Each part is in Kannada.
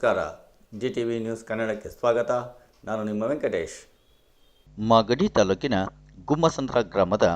ನಮಸ್ಕಾರ. ಜಿ ಟಿ ವಿ ನ್ಯೂಸ್ ಕನ್ನಡಕ್ಕೆ ಸ್ವಾಗತ. ನಾನು ನಿಮ್ಮ ವೆಂಕಟೇಶ್. ಮಾಗಡಿ ತಾಲೂಕಿನ ಗುಮ್ಮಸಂದ್ರ ಗ್ರಾಮದ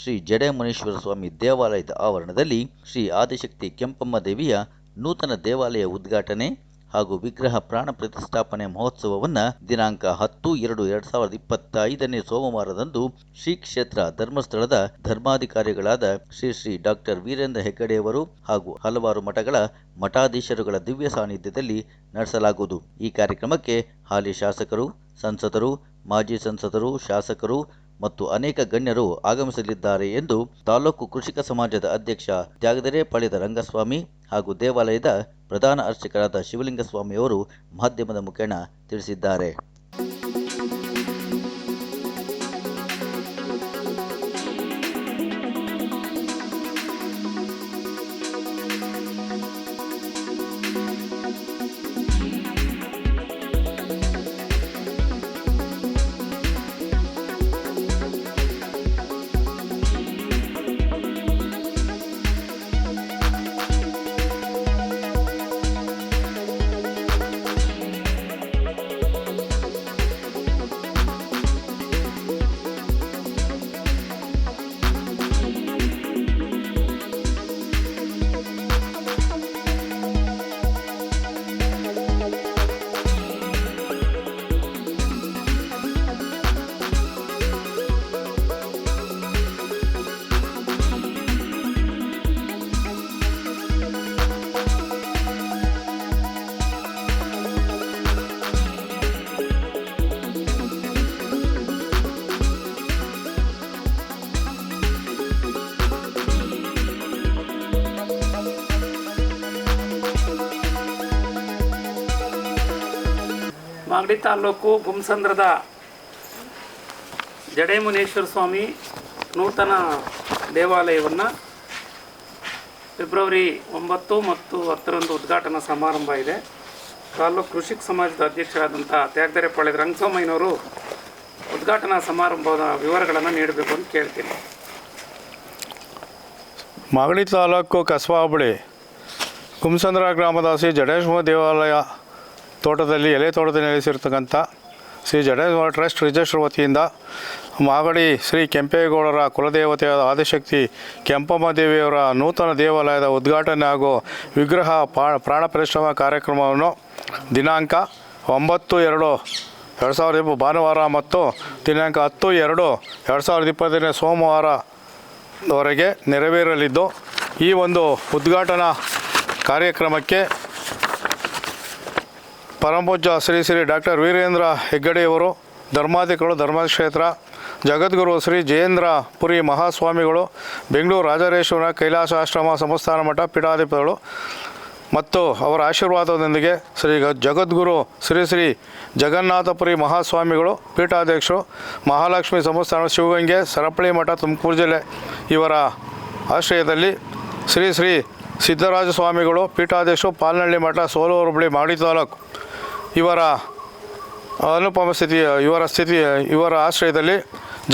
ಶ್ರೀ ಜಡೇಮುನೀಶ್ವರ ಸ್ವಾಮಿ ದೇವಾಲಯದ ಆವರಣದಲ್ಲಿ ಶ್ರೀ ಆದಿಶಕ್ತಿ ಕೆಂಪಮ್ಮ ದೇವಿಯ ನೂತನ ದೇವಾಲಯ ಉದ್ಘಾಟನೆ ಹಾಗೂ ವಿಗ್ರಹ ಪ್ರಾಣ ಪ್ರತಿಷ್ಠಾಪನೆ ಮಹೋತ್ಸವವನ್ನು ದಿನಾಂಕ ಹತ್ತು ಎರಡು ಎರಡ್ ಸಾವಿರದ ಇಪ್ಪತ್ತೈದನೇ ಸೋಮವಾರದಂದು ಶ್ರೀ ಕ್ಷೇತ್ರ ಧರ್ಮಸ್ಥಳದ ಧರ್ಮಾಧಿಕಾರಿಗಳಾದ ಶ್ರೀ ಶ್ರೀ ಡಾಕ್ಟರ್ ವೀರೇಂದ್ರ ಹೆಗ್ಗಡೆಯವರು ಹಾಗೂ ಹಲವಾರು ಮಠಗಳ ಮಠಾಧೀಶರುಗಳ ದಿವ್ಯ ಸಾನ್ನಿಧ್ಯದಲ್ಲಿ ನಡೆಸಲಾಗುವುದು. ಈ ಕಾರ್ಯಕ್ರಮಕ್ಕೆ ಹಾಲಿ ಶಾಸಕರು, ಸಂಸದರು, ಮಾಜಿ ಸಂಸದರು, ಶಾಸಕರು ಮತ್ತು ಅನೇಕ ಗಣ್ಯರು ಆಗಮಿಸಲಿದ್ದಾರೆ ಎಂದು ತಾಲೂಕು ಕೃಷಿಕ ಸಮಾಜದ ಅಧ್ಯಕ್ಷ ತ್ಯಾಗದರೆ ಪಳೆದ ರಂಗಸ್ವಾಮಿ ಹಾಗೂ ದೇವಾಲಯದ ಪ್ರಧಾನ ಅರ್ಚಕರಾದ ಶಿವಲಿಂಗಸ್ವಾಮಿಯವರು ಮಾಧ್ಯಮದ ಮುಖೇನ ತಿಳಿಸಿದ್ದಾರೆ. ಮಾಗಡಿ ತಾಲೂಕು ಗುಮ್ಸಂದ್ರದ ಜಡೇಮುನೇಶ್ವರ ಸ್ವಾಮಿ ನೂತನ ದೇವಾಲಯವನ್ನು ಫೆಬ್ರವರಿ ಒಂಬತ್ತು ಮತ್ತು ಹತ್ತರಂದು ಉದ್ಘಾಟನಾ ಸಮಾರಂಭ ಇದೆ. ತಾಲೂಕು ಕೃಷಿಕ ಸಮಾಜದ ಅಧ್ಯಕ್ಷರಾದಂಥ ತ್ಯಾಗದರೆ ಪಾಳ್ಯದ ರಂಗಸ್ವಾಮಯ್ಯನವರು ಉದ್ಘಾಟನಾ ಸಮಾರಂಭದ ವಿವರಗಳನ್ನು ನೀಡಬೇಕು ಅಂತ ಕೇಳ್ತೀನಿ. ಮಾಗಡಿ ತಾಲೂಕು ಕಸ್ಬಾ ಹೋಬಳಿ ಗ್ರಾಮದಾಸಿ ಜಡೇಶ್ವರ ದೇವಾಲಯ ತೋಟದಲ್ಲಿ, ಎಲೆ ತೋಟದಲ್ಲಿ ನೆಲೆಸಿರ್ತಕ್ಕಂಥ ಶ್ರೀ ಜಡೇಶ್ವರ ಟ್ರಸ್ಟ್ ರಿಜಿಸ್ಟರ್ ವತಿಯಿಂದ ಮಾಗಡಿ ಶ್ರೀ ಕೆಂಪೇಗೌಡರ ಕುಲದೇವತೆಯಾದ ಆದಿಶಕ್ತಿ ಕೆಂಪಮ್ಮ ದೇವಿಯವರ ನೂತನ ದೇವಾಲಯದ ಉದ್ಘಾಟನೆ ಹಾಗೂ ವಿಗ್ರಹ ಪ್ರಾಣ ಪರಿಶ್ರಮ ಕಾರ್ಯಕ್ರಮವನ್ನು ದಿನಾಂಕ ಒಂಬತ್ತು ಎರಡು ಎರಡು ಸಾವಿರದ ಭಾನುವಾರ ಮತ್ತು ದಿನಾಂಕ ಹತ್ತು ಎರಡು ಎರಡು ಸಾವಿರದ ಇಪ್ಪತ್ತನೇ ಸೋಮವಾರವರೆಗೆ ನೆರವೇರಲಿದ್ದು, ಈ ಒಂದು ಉದ್ಘಾಟನಾ ಕಾರ್ಯಕ್ರಮಕ್ಕೆ ಪರಮಪೂಜ್ಯ ಶ್ರೀ ಶ್ರೀ ಡಾಕ್ಟರ್ ವೀರೇಂದ್ರ ಹೆಗ್ಗಡೆಯವರು ಧರ್ಮಾಧಿಕಾರಿಗಳು ಧರ್ಮಕ್ಷೇತ್ರ, ಜಗದ್ಗುರು ಶ್ರೀ ಜಯೇಂದ್ರ ಪುರಿ ಮಹಾಸ್ವಾಮಿಗಳು, ಬೆಂಗಳೂರು ರಾಜರೇಶ್ವರ ಕೈಲಾಸ ಆಶ್ರಮ ಸಂಸ್ಥಾನ ಮಠ ಪೀಠಾಧಿಪತಿಗಳು ಮತ್ತು ಅವರ ಆಶೀರ್ವಾದದೊಂದಿಗೆ ಶ್ರೀ ಜಗದ್ಗುರು ಶ್ರೀ ಶ್ರೀ ಜಗನ್ನಾಥಪುರಿ ಮಹಾಸ್ವಾಮಿಗಳು, ಪೀಠಾಧ್ಯಕ್ಷರು, ಮಹಾಲಕ್ಷ್ಮಿ ಸಂಸ್ಥಾನ ಶಿವಗಂಗೆ, ಸರಪಳಿ ಮಠ ತುಮಕೂರು ಜಿಲ್ಲೆ ಇವರ ಆಶ್ರಯದಲ್ಲಿ ಶ್ರೀ ಶ್ರೀ ಸಿದ್ದರಾಜ ಸ್ವಾಮಿಗಳು ಪೀಠಾಧ್ಯಕ್ಷರು ಪಾಲನಹಳ್ಳಿ ಮಠ ಸೋಲೂರು ಹುಬ್ಬಳ್ಳಿ ಮಾಡಿ ತಾಲೂಕು. ಇವರ ಅನುಪಮ ಸ್ಥಿತಿ, ಇವರ ಸ್ಥಿತಿ, ಇವರ ಆಶ್ರಯದಲ್ಲಿ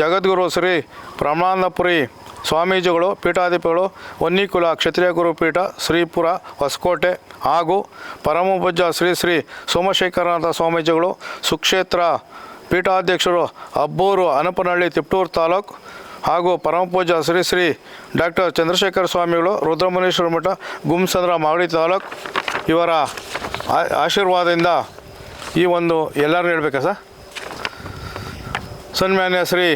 ಜಗದ್ಗುರು ಶ್ರೀ ಪ್ರಮಾನಪುರಿ ಸ್ವಾಮೀಜಿಗಳು, ಪೀಠಾಧಿಪತಿಗಳು, ವನ್ನಿಕುಲ ಕ್ಷತ್ರಿಯ ಗುರುಪೀಠ, ಶ್ರೀಪುರ, ಹೊಸಕೋಟೆ ಹಾಗೂ ಪರಮಪೂಜ್ಯ ಶ್ರೀ ಶ್ರೀ ಸೋಮಶೇಖರನಾಥ ಸ್ವಾಮೀಜಿಗಳು, ಸುಕ್ಷೇತ್ರ ಪೀಠಾಧ್ಯಕ್ಷರು ಅಬ್ಬೂರು ಅನಪನಹಳ್ಳಿ ತಿಪ್ಟೂರು ತಾಲೂಕು ಹಾಗೂ ಪರಮಪೂಜ್ಯ ಶ್ರೀ ಶ್ರೀ ಡಾಕ್ಟರ್ ಚಂದ್ರಶೇಖರ ಸ್ವಾಮಿಗಳು, ರುದ್ರಮುನೇಶ್ವರ ಮಠ ಗುಮ್ಸಂದ್ರ ಮಾಗಡಿ ತಾಲೂಕು ಇವರ ಆಶೀರ್ವಾದದಿಂದ ಈ ಒಂದು ಎಲ್ಲರೂ ಹೇಳಬೇಕಾ ಸರ್? ಸನ್ಮಾನ್ಯ ಶ್ರೀ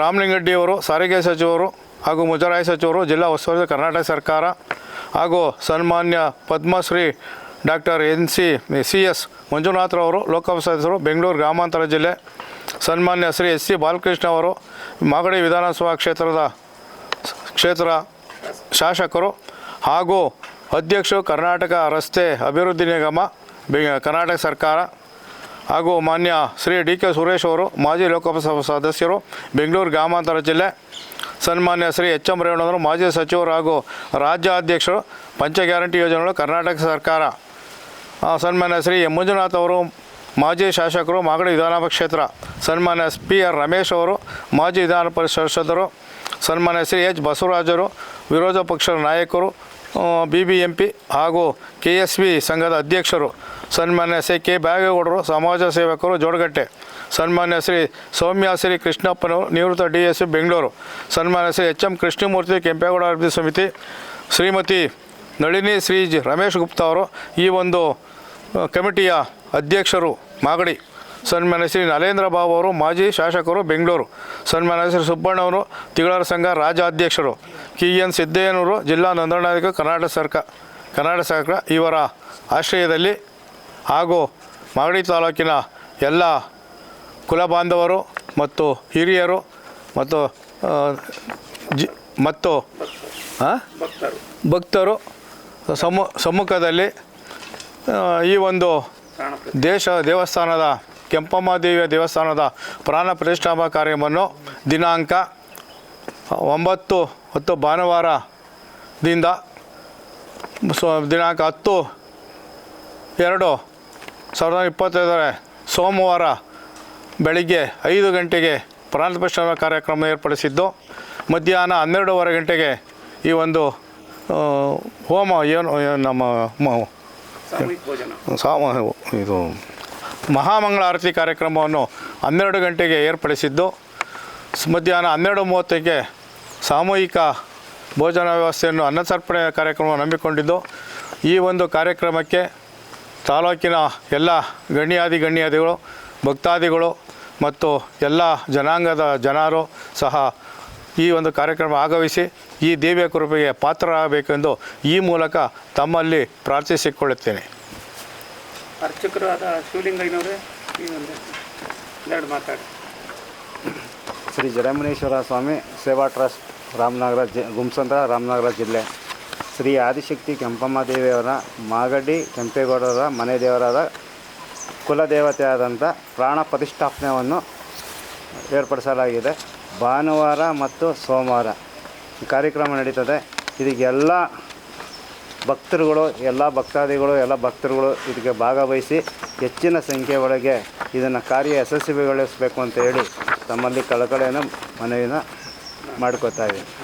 ರಾಮಲಿಂಗಡ್ಡಿಯವರು, ಸಾರಿಗೆ ಸಚಿವರು ಹಾಗೂ ಮುಜರಾಯಿ ಸಚಿವರು, ಜಿಲ್ಲಾ ಉಸ್ತುವಾರಿ ಕರ್ನಾಟಕ ಸರ್ಕಾರ ಹಾಗೂ ಸನ್ಮಾನ್ಯ Padmashri doctor N C C S ಮಂಜುನಾಥ್ರವರು Lok Sabha ಸದಸ್ಯರು, ಬೆಂಗಳೂರು ಗ್ರಾಮಾಂತರ ಜಿಲ್ಲೆ. ಸನ್ಮಾನ್ಯ ಶ್ರೀ ಎಸ್ ಸಿ ಬಾಲಕೃಷ್ಣ ಅವರು, ಮಾಗಡಿ ವಿಧಾನಸಭಾ ಕ್ಷೇತ್ರದ ಕ್ಷೇತ್ರ ಶಾಸಕರು ಹಾಗೂ ಅಧ್ಯಕ್ಷರು ಕರ್ನಾಟಕ ರಸ್ತೆ ಅಭಿವೃದ್ಧಿ ನಿಗಮ ಕರ್ನಾಟಕ ಸರ್ಕಾರ. ಹಾಗೂ ಮಾನ್ಯ ಶ್ರೀ ಡಿ ಕೆ ಸುರೇಶ್ ಅವರು, ಮಾಜಿ ಲೋಕಸಭಾ ಸದಸ್ಯರು, ಬೆಂಗಳೂರು ಗ್ರಾಮಾಂತರ ಜಿಲ್ಲೆ ಸನ್ಮಾನ್ಯ ಶ್ರೀ ಎಚ್ ಎಂ ರೇವಣ್ಣವರು ಮಾಜಿ ಸಚಿವರು ಹಾಗೂ ರಾಜ್ಯಾಧ್ಯಕ್ಷರು, ಪಂಚ ಗ್ಯಾರಂಟಿ ಯೋಜನೆಗಳು, ಕರ್ನಾಟಕ ಸರ್ಕಾರ. ಸನ್ಮಾನ್ಯ ಶ್ರೀ ಎಂ ಮಂಜುನಾಥ್ ಅವರು, ಮಾಜಿ ಶಾಸಕರು, ಮಾಗಡಿ ವಿಧಾನಸಭಾ ಕ್ಷೇತ್ರ ಸನ್ಮಾನ್ಯ ಪಿ ಆರ್ ರಮೇಶ್ ಅವರು, ಮಾಜಿ ವಿಧಾನ ಪರಿಷತ್ ಸನ್ಮಾನ್ಯ ಶ್ರೀ ಎಚ್ ಬಸವರಾಜರು, ವಿರೋಧ ಪಕ್ಷದ ನಾಯಕರು ಬಿ ಬಿ ಎಂ ಪಿ ಹಾಗೂ ಕೆ ಎಸ್ ವಿ ಸಂಘದ ಅಧ್ಯಕ್ಷರು. ಸನ್ಮಾನ್ಯ ಶ್ರೀ ಕೆ ಬ್ಯಾಗೇಗೌಡರು, ಸಮಾಜ ಸೇವಕರು, ಜೋಡಗಟ್ಟೆ. ಸನ್ಮಾನ್ಯ ಶ್ರೀ ಸೌಮ್ಯ ಶ್ರೀ ಕೃಷ್ಣಪ್ಪನವರು, ನಿವೃತ್ತ ಡಿ ಎಸ್ ಬೆಂಗಳೂರು. ಸನ್ಮಾನ್ಯ ಶ್ರೀ ಎಚ್ ಎಂ ಕೃಷ್ಣಮೂರ್ತಿ, ಕೆಂಪೇಗೌಡ ಅಭಿವೃದ್ಧಿ ಸಮಿತಿ. ಶ್ರೀಮತಿ ನಳಿನಿ ಶ್ರೀ ಜಿ ರಮೇಶ್ ಗುಪ್ತಾ ಅವರು, ಈ ಒಂದು ಕಮಿಟಿಯ ಅಧ್ಯಕ್ಷರು ಮಾಗಡಿ. ಸನ್ಮಾನ್ಯ ಶ್ರೀ ನರೇಂದ್ರ ಬಾಬು ಅವರು, ಮಾಜಿ ಶಾಸಕರು ಬೆಂಗಳೂರು. ಸನ್ಮಾನ್ಯ ಶ್ರೀ ಸುಬ್ಬಣ್ಣವರು ತಿಗಳರ ಸಂಘ ರಾಜ್ಯಾಧ್ಯಕ್ಷರು. ಕೆ ಎನ್ ಸಿದ್ದಯ್ಯನವರು ಜಿಲ್ಲಾ ನೋಂದಣಾಧಿಕಾರಿ ಕರ್ನಾಟಕ ಸರ್ಕಾರ ಕರ್ನಾಟಕ ಸರ್ಕಾರ ಇವರ ಆಶ್ರಯದಲ್ಲಿ ಹಾಗೂ ಮಾಗಡಿ ತಾಲೂಕಿನ ಎಲ್ಲ ಕುಲ ಬಾಂಧವರು ಮತ್ತು ಹಿರಿಯರು ಮತ್ತು ಜಿ, ಮತ್ತು ಭಕ್ತರು ಸಮ್ಮು ಸಮ್ಮುಖದಲ್ಲಿ ಈ ಒಂದು ದೇಶ ದೇವಸ್ಥಾನದ ಕೆಂಪಮ್ಮ ದೇವಿಯ ದೇವಸ್ಥಾನದ ಪ್ರಾಣ ಪ್ರತಿಷ್ಠಾಪನಾ ಕಾರ್ಯವನ್ನು ದಿನಾಂಕ ಒಂಬತ್ತು ಹತ್ತು ಭಾನುವಾರದಿಂದ ಸೊ, ದಿನಾಂಕ ಹತ್ತು ಎರಡು ಸಾವಿರದ ಇಪ್ಪತ್ತೈದರ ಸೋಮವಾರ ಬೆಳಿಗ್ಗೆ ಐದು ಗಂಟೆಗೆ ಪ್ರಾಣಪ್ರಶ್ನ ಕಾರ್ಯಕ್ರಮ ಏರ್ಪಡಿಸಿದ್ದು ಮಧ್ಯಾಹ್ನ ಹನ್ನೆರಡೂವರೆ ಗಂಟೆಗೆ ಈ ಒಂದು ಹೋಮ ಏನು ನಮ್ಮ ಸಾಮ ಇದು ಮಹಾಮಂಗಳಾರತಿ ಕಾರ್ಯಕ್ರಮವನ್ನು ಹನ್ನೆರಡು ಗಂಟೆಗೆ ಏರ್ಪಡಿಸಿದ್ದು ಮಧ್ಯಾಹ್ನ ಹನ್ನೆರಡು ಮೂವತ್ತಕ್ಕೆ ಸಾಮೂಹಿಕ ಭೋಜನ ವ್ಯವಸ್ಥೆಯನ್ನು ಅನ್ನಸರ್ಪಣೆ ಕಾರ್ಯಕ್ರಮ ನಂಬಿಕೊಂಡಿದ್ದು ಈ ಒಂದು ಕಾರ್ಯಕ್ರಮಕ್ಕೆ ತಾಲೂಕಿನ ಎಲ್ಲ ಗಣ್ಯಾದಿ ಗಣ್ಯಾದಿಗಳು ಭಕ್ತಾದಿಗಳು ಮತ್ತು ಎಲ್ಲ ಜನಾಂಗದ ಜನರು ಸಹ ಈ ಒಂದು ಕಾರ್ಯಕ್ರಮ ಆಗಮಿಸಿ ಈ ದೇವಿಯ ಕೃಪೆಗೆ ಪಾತ್ರರಾಗಬೇಕೆಂದು ಈ ಮೂಲಕ ತಮ್ಮಲ್ಲಿ ಪ್ರಾರ್ಥಿಸಿಕೊಳ್ಳುತ್ತೇನೆ. ಅರ್ಚಕರಾದ ಶಿವಲಿಂಗಯ್ಯನವರೇ ಈ ಒಂದು ಎರಡು ಮಾತಾಡಿ. ಶ್ರೀ ಜರಮುನೇಶ್ವರ ಸ್ವಾಮಿ ಸೇವಾ ಟ್ರಸ್ಟ್ ರಾಮನಗರ ಜಿ ಗುಮ್ಸಂದ್ರ ರಾಮನಗರ ಜಿಲ್ಲೆ. ಶ್ರೀ ಆದಿಶಕ್ತಿ ಕೆಂಪಮ್ಮ ದೇವಿಯವರ ಮಾಗಡ್ಡಿ ಕೆಂಪೇಗೌಡರ, ಮನೆ ದೇವರಾದ ಕುಲದೇವತೆಯಾದಂಥ ಪ್ರಾಣ ಪ್ರತಿಷ್ಠಾಪನೆಯನ್ನು ಏರ್ಪಡಿಸಲಾಗಿದೆ. ಭಾನುವಾರ ಮತ್ತು ಸೋಮವಾರ ಕಾರ್ಯಕ್ರಮ ನಡೀತದೆ. ಇದಕ್ಕೆಲ್ಲ ಭಕ್ತರುಗಳು, ಎಲ್ಲ ಭಕ್ತಾದಿಗಳು, ಎಲ್ಲ ಭಕ್ತರುಗಳು ಇದಕ್ಕೆ ಭಾಗವಹಿಸಿ ಹೆಚ್ಚಿನ ಸಂಖ್ಯೆ ಒಳಗೆ ಇದನ್ನು ಕಾರ್ಯ ಯಶಸ್ವಿಗೊಳಿಸಬೇಕು ಅಂತ ಹೇಳಿ ತಮ್ಮಲ್ಲಿ ಕಳಕಳೆಯನ್ನು ಮನವಿನ ಮಾಡ್ಕೋತಾ ಇದ್ದೀನಿ.